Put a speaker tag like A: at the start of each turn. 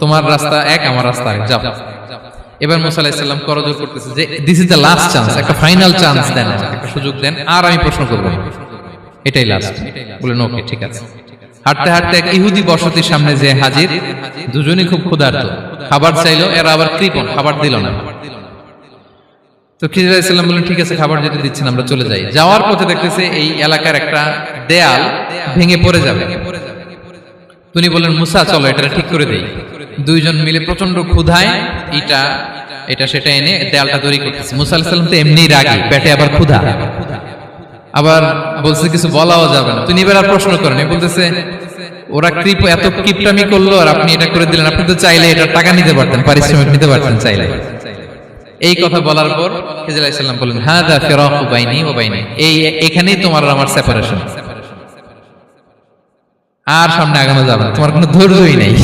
A: তোমার রাস্তা এক, আমার রাস্তা এক যাও। এবার মুসা করজোর করতেছে যে this is the last chance একটা ফাইনাল চান্স দেন একটা সুযোগ দেন, আর আমি প্রশ্ন করব এটাই লাস্ট বলেন ওকে ঠিক আছে। হাঁটতে হাঁটতে এক ইহুদি বসতির সামনে যে হাজির, দুজনই খুব ক্ষুধার্ত। খাবার চাইলো, এরা আবার কৃপণ, খাবার দিল না। তো খিজির আলাইসাল্লাম বললেন, ঠিক আছে, খাবার যেটা দিচ্ছেন আমরা চলে যাই। যাওয়ার পথে দেখতেছে এই এলাকার একটা দেয়াল ভেঙে পড়ে যাবে। তিনি বললেন, মুসা, চলো এটা ঠিক করে দেই। দুইজন মিলে প্রচণ্ড ক্ষুধায় এটা এটা সেটা এনে দেয়ালটা তৈরি করতেছে। মুসা আলাইসাল্লাম তো এমনি রাগি, পেটে আবার ক্ষুধা। আবার বলছে, কিছু বলাও যাবে না। তিনি এবার প্রশ্ন করেন বলতেছে, ওরা কৃপ, এত কিপটামি করল আর আপনি এটা করে দিলেন। আপনি তো চাইলে এটা টাকা নিতে পারতেন, পারিশ্রমিক নিতে পারতেন চাইলে। এই কথা বলার পর হিজর আলাইসাল্লাম বললেন হ্যাঁ দা ফেরাক বাইনি ও বাইনি। এই এখানেই তোমার আমার সেপারেশন আর সামনে আগানো যাবে না, তোমার কোনো ধৈর্যই নেই।